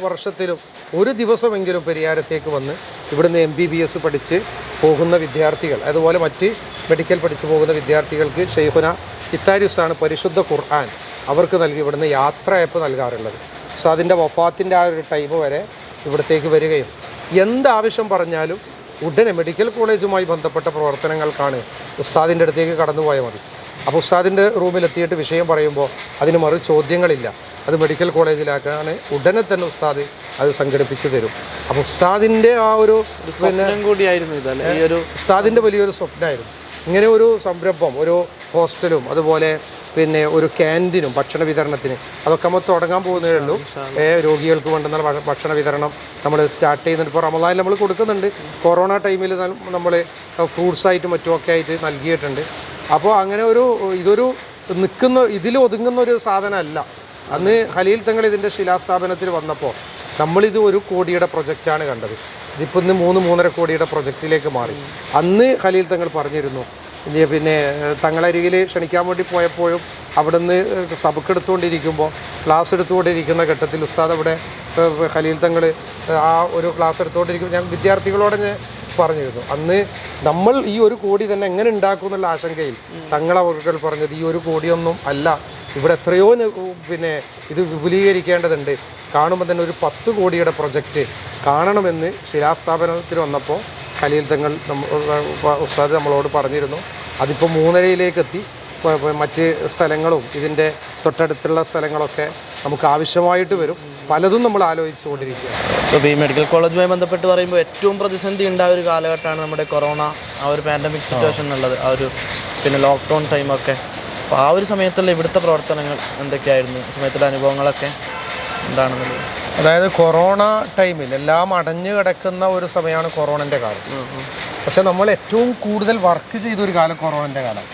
വർഷത്തിലും ഒരു ദിവസമെങ്കിലും പരിഹാരത്തേക്ക് വന്ന് ഇവിടുന്ന് എം ബി ബി എസ് പഠിച്ച് പോകുന്ന വിദ്യാർത്ഥികൾ അതുപോലെ മറ്റ് മെഡിക്കൽ പഠിച്ചു പോകുന്ന വിദ്യാർത്ഥികൾക്ക് ഷെയ്ഖുന ചിത്താരിസാണ് പരിശുദ്ധ ഖുർആൻ അവർക്ക് നൽകി ഇവിടുന്ന് യാത്രയപ്പ് നൽകാറുള്ളത്. സോ അതിന്റെ വഫാത്തിന്റെ ആ ഒരു ടൈം വരെ ഇവിടത്തേക്ക് വരികയും എന്താവശ്യം പറഞ്ഞാലും ഉടനെ മെഡിക്കൽ കോളേജുമായി ബന്ധപ്പെട്ട പ്രവർത്തനങ്ങൾക്കാണ് ഉസ്താദിന്റെ അടുത്തേക്ക് കടന്നു പോയാൽ മതി. അപ്പോൾ ഉസ്താദിന്റെ റൂമിലെത്തിയിട്ട് വിഷയം പറയുമ്പോൾ അതിന് മറു ചോദ്യങ്ങളില്ല. അത് മെഡിക്കൽ കോളേജിലാക്കാണ് ഉടനെ തന്നെ ഉസ്താദ് അത് സംഘടിപ്പിച്ച് തരും. അപ്പോൾ ഉസ്താദിന്റെ ആ ഒരു പിന്നെ കൂടിയായിരുന്നു ഇതല്ലേ? ഈ ഒരു ഉസ്താദിന്റെ വലിയൊരു സ്വപ്നമായിരുന്നു ഇങ്ങനെ ഒരു സംരംഭം ഒരു ഹോസ്റ്റലും അതുപോലെ പിന്നെ ഒരു ക്യാന്റീനും ഭക്ഷണ വിതരണത്തിന് അതൊക്കെ നമ്മൾ തുടങ്ങാൻ പോകുന്നതേ ഉള്ളൂ. രോഗികൾക്ക് വേണ്ടുന്ന ഭക്ഷണ വിതരണം നമ്മൾ സ്റ്റാർട്ട് ചെയ്യുന്നുണ്ട്. ഇപ്പോൾ റമദാനിൽ നമ്മൾ കൊടുക്കുന്നുണ്ട്. കൊറോണ ടൈമിൽ നമ്മൾ ഫ്രൂട്ട്സ് ആയിട്ടും മറ്റുമൊക്കെ ആയിട്ട് നൽകിയിട്ടുണ്ട്. അപ്പോൾ അങ്ങനെ ഒരു ഇതൊരു നിൽക്കുന്ന ഇതിൽ ഒതുങ്ങുന്ന ഒരു സാധനമല്ല. അന്ന് ഖലീൽ തങ്ങൾ ഇതിന്റെ ശിലാസ്ഥാപനത്തിൽ വന്നപ്പോൾ നമ്മളിത് ഒരു കോടിയുടെ പ്രൊജക്റ്റാണ് കണ്ടത്. ഇതിപ്പോൾ ഇന്ന് മൂന്ന് മൂന്നര കോടിയുടെ പ്രൊജക്റ്റിലേക്ക് മാറി. അന്ന് ഖലീൽ തങ്ങൾ പറഞ്ഞിരുന്നു പിന്നെ തങ്ങളരികിൽ ക്ഷണിക്കാൻ വേണ്ടി പോയപ്പോഴും അവിടുന്ന് സബക്ക് എടുത്തുകൊണ്ടിരിക്കുമ്പോൾ ക്ലാസ് എടുത്തുകൊണ്ടിരിക്കുന്ന ഘട്ടത്തിൽ ഉസ്താദ് അവിടെ ഖലീൽ തങ്ങൾ ആ ഒരു ക്ലാസ് എടുത്തുകൊണ്ടിരിക്കുമ്പോൾ ഞാൻ വിദ്യാർത്ഥികളോട് പറഞ്ഞിരുന്നു അന്ന് നമ്മൾ ഈ ഒരു കോടി തന്നെ എങ്ങനെ ഉണ്ടാക്കും എന്നുള്ള ആശങ്കയിൽ തങ്ങളെ അവർ പറഞ്ഞത് ഈ ഒരു കോടിയൊന്നും അല്ല. ഇവിടെ എത്രയോ പിന്നെ ഇത് വിപുലീകരിക്കേണ്ടതുണ്ട്. കാണുമ്പോൾ തന്നെ ഒരു പത്ത് കോടിയുടെ പ്രൊജക്റ്റ് കാണണമെന്ന് ശിലാസ്ഥാപനത്തിൽ വന്നപ്പോൾ ഖലീൽ തങ്ങൾ ഉസ്താദ് നമ്മളോട് പറഞ്ഞിരുന്നു. അതിപ്പോൾ മൂന്നരയിലേക്ക് എത്തി മറ്റ് സ്ഥലങ്ങളും ഇതിന്റെ തൊട്ടടുത്തുള്ള സ്ഥലങ്ങളൊക്കെ നമുക്ക് ആവശ്യമായിട്ട് വരും. പലതും നമ്മൾ ആലോചിച്ചു കൊണ്ടിരിക്കുക ഇപ്പോൾ ഈ മെഡിക്കൽ കോളേജുമായി ബന്ധപ്പെട്ട് പറയുമ്പോൾ ഏറ്റവും പ്രതിസന്ധി ഉണ്ടായ ഒരു കാലഘട്ടമാണ് നമ്മുടെ കൊറോണ ആ ഒരു പാൻഡമിക് സിറ്റുവേഷൻ എന്നുള്ളത്. ആ ഒരു പിന്നെ ലോക്ക്ഡൗൺ ടൈമൊക്കെ അപ്പോൾ ആ ഒരു സമയത്തുള്ള ഇവിടുത്തെ പ്രവർത്തനങ്ങൾ എന്തൊക്കെയായിരുന്നു? സമയത്തുള്ള അനുഭവങ്ങളൊക്കെ എന്താണെന്നുള്ളത്? അതായത് കൊറോണ ടൈമിൽ എല്ലാം അടഞ്ഞു കിടക്കുന്ന ഒരു സമയമാണ് കൊറോണന്റെ കാലം. പക്ഷെ നമ്മൾ ഏറ്റവും കൂടുതൽ വർക്ക് ചെയ്തൊരു കാലം കൊറോണന്റെ കാലം.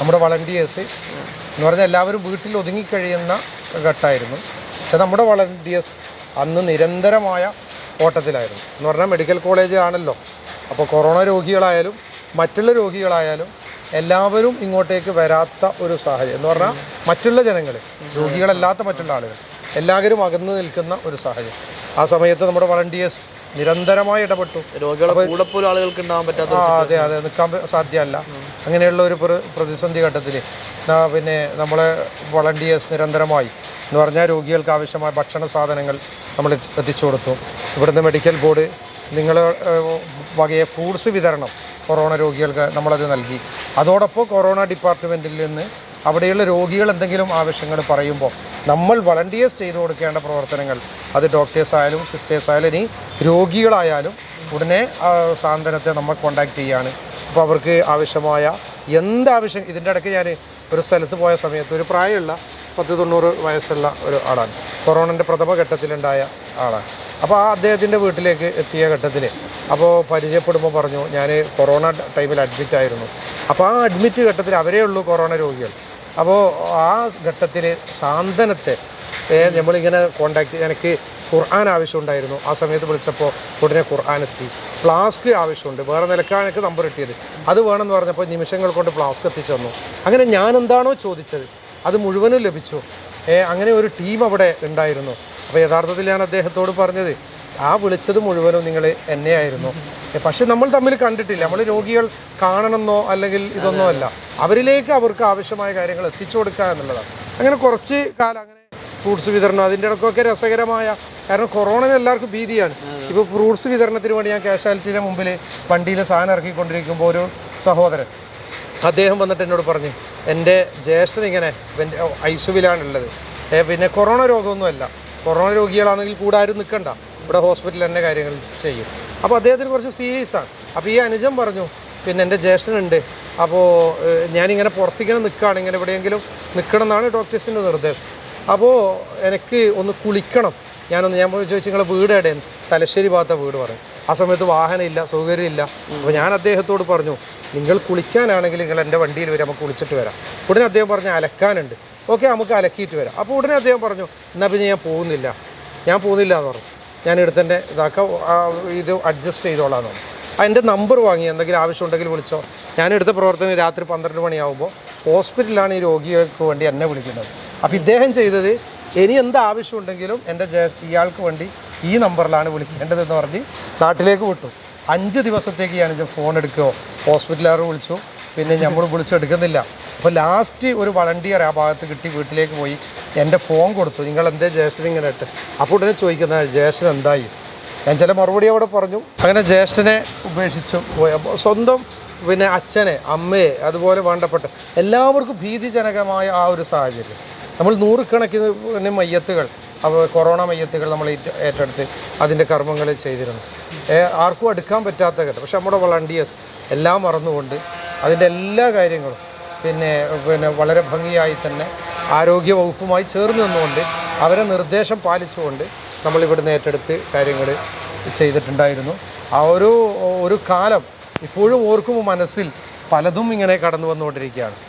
നമ്മുടെ വളണ്ടിയേഴ്സ് എന്ന് പറഞ്ഞാൽ എല്ലാവരും വീട്ടിൽ ഒതുങ്ങിക്കഴിയുന്ന ഘട്ടമായിരുന്നു. പക്ഷെ നമ്മുടെ വളണ്ടിയേഴ്സ് അന്ന് നിരന്തരമായ ഓട്ടത്തിലായിരുന്നു. എന്ന് പറഞ്ഞാൽ മെഡിക്കൽ കോളേജ് ആണല്ലോ. അപ്പോൾ കൊറോണ രോഗികളായാലും മറ്റുള്ള രോഗികളായാലും എല്ലാവരും ഇങ്ങോട്ടേക്ക് വരാത്ത ഒരു സാഹചര്യം. എന്ന് പറഞ്ഞാൽ മറ്റുള്ള ജനങ്ങൾ രോഗികളല്ലാത്ത മറ്റുള്ള ആളുകൾ എല്ലാവരും അകന്നു നിൽക്കുന്ന ഒരു സാഹചര്യം. ആ സമയത്ത് നമ്മുടെ വളണ്ടിയേഴ്സ് നിരന്തരമായി ഇടപെട്ടു. രോഗികളെ കൂടെ പോലും ആളുകൾക്ക് ഉണ്ടാവാൻ പറ്റാത്ത ആ അതെ അതെ നിൽക്കാൻ സാധ്യമല്ല. അങ്ങനെയുള്ള ഒരു പ്ര- പ്രതിസന്ധി ഘട്ടത്തിൽ പിന്നെ നമ്മളെ വളണ്ടിയേഴ്സ് നിരന്തരമായി എന്ന് പറഞ്ഞാൽ രോഗികൾക്ക് ആവശ്യമായ ഭക്ഷണ സാധനങ്ങൾ നമ്മൾ എത്തിച്ചു കൊടുത്തു. ഇവിടുന്ന് മെഡിക്കൽ ബോർഡ് നിങ്ങൾ വകയെ ഫ്രൂട്ട്സ് വിതരണം കൊറോണ രോഗികൾക്ക് നമ്മളത് നൽകി. അതോടൊപ്പം കൊറോണ ഡിപ്പാർട്ട്മെന്റിൽ നിന്ന് അവിടെയുള്ള രോഗികൾ എന്തെങ്കിലും ആവശ്യങ്ങൾ പറയുമ്പോൾ നമ്മൾ വളണ്ടിയേഴ്സ് ചെയ്തു കൊടുക്കേണ്ട പ്രവർത്തനങ്ങൾ. അത് ഡോക്ടേഴ്സ് ആയാലും സിസ്റ്റേഴ്സ് ആയാലും ഇനി രോഗികളായാലും ഉടനെ സാന്ത്വനത്തെ നമ്മൾ കോണ്ടാക്ട് ചെയ്യാണ്. അപ്പോൾ അവർക്ക് ആവശ്യമായ എന്താവശ്യം ഇതിന്റെ ഇടയ്ക്ക് ഞാൻ ഒരു സ്ഥലത്ത് പോയ സമയത്ത് ഒരു പ്രായമുള്ള പത്ത് തൊണ്ണൂറ് വയസ്സുള്ള ഒരു ആളാണ്. കൊറോണന്റെ പ്രഥമ ഘട്ടത്തിലുണ്ടായ ആളാണ്. അപ്പോൾ ആ അദ്ദേഹത്തിന്റെ വീട്ടിലേക്ക് എത്തിയ ഘട്ടത്തിൽ അപ്പോൾ പരിചയപ്പെടുമ്പോൾ പറഞ്ഞു ഞാൻ കൊറോണ ടൈമിൽ അഡ്മിറ്റ് ആയിരുന്നു. അപ്പോൾ ആ അഡ്മിറ്റ് ഘട്ടത്തിൽ അവരേ ഉള്ളൂ കൊറോണ രോഗികൾ. അപ്പോൾ ആ ഘട്ടത്തിൽ സാന്ത്വനത്തെ നമ്മളിങ്ങനെ കോണ്ടാക്ട് എനിക്ക് ഖുർആൻ ആവശ്യമുണ്ടായിരുന്നു. ആ സമയത്ത് വിളിച്ചപ്പോൾ ഉടനെ ഖുർആൻ എത്തി. ഫ്ലാസ്ക് ആവശ്യമുണ്ട്. വേറെ നിലക്കാണ് എനിക്ക് നമ്പർ കിട്ടിയത്. അത് വേണമെന്ന് പറഞ്ഞപ്പോൾ നിമിഷങ്ങൾ കൊണ്ട് ഫ്ലാസ്ക് എത്തിച്ചു അങ്ങനെ ഞാൻ എന്താണോ ചോദിച്ചത് അത് മുഴുവനും ലഭിച്ചു. അങ്ങനെ ഒരു ടീം അവിടെ ഉണ്ടായിരുന്നു. അപ്പോൾ യഥാർത്ഥത്തിൽ ഞാൻ അദ്ദേഹത്തോട് പറഞ്ഞത് ആ വിളിച്ചത് മുഴുവനും നിങ്ങൾ എന്നെയായിരുന്നു ആയിരുന്നു. പക്ഷെ നമ്മൾ തമ്മിൽ കണ്ടിട്ടില്ല. നമ്മൾ രോഗികൾ കാണണമെന്നോ അല്ലെങ്കിൽ ഇതൊന്നോ അല്ല. അവരിലേക്ക് അവർക്ക് ആവശ്യമായ കാര്യങ്ങൾ എത്തിച്ചു കൊടുക്കുക എന്നുള്ളതാണ്. അങ്ങനെ കുറച്ച് കാലം അങ്ങനെ ഫ്രൂട്ട്സ് വിതരണം അതിന്റെ ഇടയ്ക്കൊക്കെ രസകരമായ കാരണം കൊറോണ എല്ലാവർക്കും ഭീതിയാണ്. ഇപ്പോൾ ഫ്രൂട്ട്സ് വിതരണത്തിന് വേണ്ടി ഞാൻ കാഷ്വാലിറ്റിയുടെ മുമ്പിൽ വണ്ടിയിൽ സാധനം ഇറക്കിക്കൊണ്ടിരിക്കുമ്പോൾ ഒരു സഹോദരൻ അദ്ദേഹം വന്നിട്ട് എന്നോട് പറഞ്ഞു എന്റെ ജ്യേഷ്ഠൻ ഇങ്ങനെ ഐസുവിലാണുള്ളത്. പിന്നെ കൊറോണ രോഗമൊന്നുമല്ല. കൊറോണ രോഗികളാണെങ്കിൽ കൂടെ ആരും നിൽക്കണ്ട ഇവിടെ ഹോസ്പിറ്റലിൽ തന്നെ കാര്യങ്ങൾ ചെയ്യും. അപ്പോൾ അദ്ദേഹത്തിന് കുറച്ച് സീരിയസ് ആണ്. അപ്പോൾ ഈ അനുജം പറഞ്ഞു പിന്നെ എന്റെ ജ്യേഷ്ഠനുണ്ട്. അപ്പോൾ ഞാനിങ്ങനെ പുറത്തിങ്ങനെ നിൽക്കുകയാണ് ഇങ്ങനെ എവിടെയെങ്കിലും നിൽക്കണം എന്നാണ് ഡോക്ടേഴ്സിന്റെ നിർദ്ദേശം. അപ്പോൾ എനിക്ക് ഒന്ന് കുളിക്കണം. ഞാനൊന്ന് ഞാൻ ചോദിച്ചു നിങ്ങളെ വീട് എവിടെയാണ് തലശ്ശേരി ഭാഗത്തെ വീട് പറയും. ആ സമയത്ത് വാഹനമില്ല സൗകര്യമില്ല. അപ്പോൾ ഞാൻ അദ്ദേഹത്തോട് പറഞ്ഞു നിങ്ങൾ കുളിക്കാനാണെങ്കിൽ നിങ്ങൾ എന്റെ വണ്ടിയിൽ വരും നമുക്ക് കുളിച്ചിട്ട് വരാം. ഉടനെ അദ്ദേഹം പറഞ്ഞു അലക്കാനുണ്ട്. ഓക്കെ നമുക്ക് അലക്കിയിട്ട് വരാം. അപ്പോൾ ഉടനെ അദ്ദേഹം പറഞ്ഞു എന്നാൽ പിന്നെ ഞാൻ പോകുന്നില്ല. ഞാൻ പോകുന്നില്ല എന്ന് പറഞ്ഞു. ഞാൻ എടുത്തന്നെ ഇതാക്ക ഇത് അഡ്ജസ്റ്റ് ചെയ്തോളാം അതിന്റെ നമ്പർ വാങ്ങി എന്തെങ്കിലും ആവശ്യമുണ്ടെങ്കിൽ വിളിച്ചോ. ഞാൻ എടുത്ത പ്രവർത്തനം രാത്രി പന്ത്രണ്ട് മണിയാകുമ്പോൾ ഹോസ്പിറ്റലിലാണ് ഈ രോഗികൾക്ക് വേണ്ടി എന്നെ വിളിക്കുന്നത്. അപ്പോൾ ഇദ്ദേഹം ചെയ്തത് ഇനി എന്ത് ആവശ്യമുണ്ടെങ്കിലും എന്റെ ഇയാൾക്ക് വേണ്ടി ഈ നമ്പറിലാണ് വിളിക്കേണ്ടതെന്ന് പറഞ്ഞ് നാട്ടിലേക്ക് വിട്ടു. അഞ്ച് ദിവസത്തേക്ക് ഞാൻ ഫോൺ എടുക്കുകയോ ഹോസ്പിറ്റലുകാർ വിളിച്ചു. പിന്നെ നമ്മൾ വിളിച്ചെടുക്കുന്നില്ല അപ്പോൾ ലാസ്റ്റ് ഒരു വളണ്ടിയർ ആ ഭാഗത്ത് കിട്ടി വീട്ടിലേക്ക് പോയി. എന്റെ ഫോൺ കൊടുത്തു. നിങ്ങൾ എന്തേ ജ്യേഷ്ഠൻ ഇങ്ങനെ ഇട്ട്? അപ്പോൾ ഉടനെ ചോദിക്കുന്ന ജ്യേഷ്ഠൻ എന്തായി? ഞാൻ ചില മറുപടി അവിടെ പറഞ്ഞു. അങ്ങനെ ജ്യേഷ്ഠനെ ഉപേക്ഷിച്ചു. സ്വന്തം പിന്നെ അച്ഛനെ അമ്മയെ അതുപോലെ വേണ്ടപ്പെട്ട എല്ലാവർക്കും ഭീതിജനകമായ ആ ഒരു സാഹചര്യം. നമ്മൾ നൂറുകണക്കിന് മയ്യത്തുകൾ അവ കൊറോണ മയ്യത്തുകൾ നമ്മൾ ഏറ്റെടുത്ത് അതിന്റെ കർമ്മങ്ങൾ ചെയ്തിരുന്നു. ആർക്കും എടുക്കാൻ പറ്റാത്ത കാര്യം പക്ഷെ നമ്മുടെ വളണ്ടിയേഴ്സ് എല്ലാം മറന്നുകൊണ്ട് അതിന്റെ എല്ലാ കാര്യങ്ങളും പിന്നെ പിന്നെ വളരെ ഭംഗിയായി തന്നെ ആരോഗ്യ വകുപ്പുമായി ചേർന്ന് നിന്നുകൊണ്ട് അവരെ നിർദ്ദേശം പാലിച്ചുകൊണ്ട് നമ്മൾ ഇവിടുന്ന് ഏറ്റെടുത്ത് കാര്യങ്ങൾ ചെയ്തിട്ടുണ്ടായിരുന്നു. ആ ഒരു ഒരു കാലം ഇപ്പോഴും ഓർക്കുമ്പോൾ മനസ്സിൽ പലതും ഇങ്ങനെ കടന്നു വന്നുകൊണ്ടിരിക്കുകയാണ്.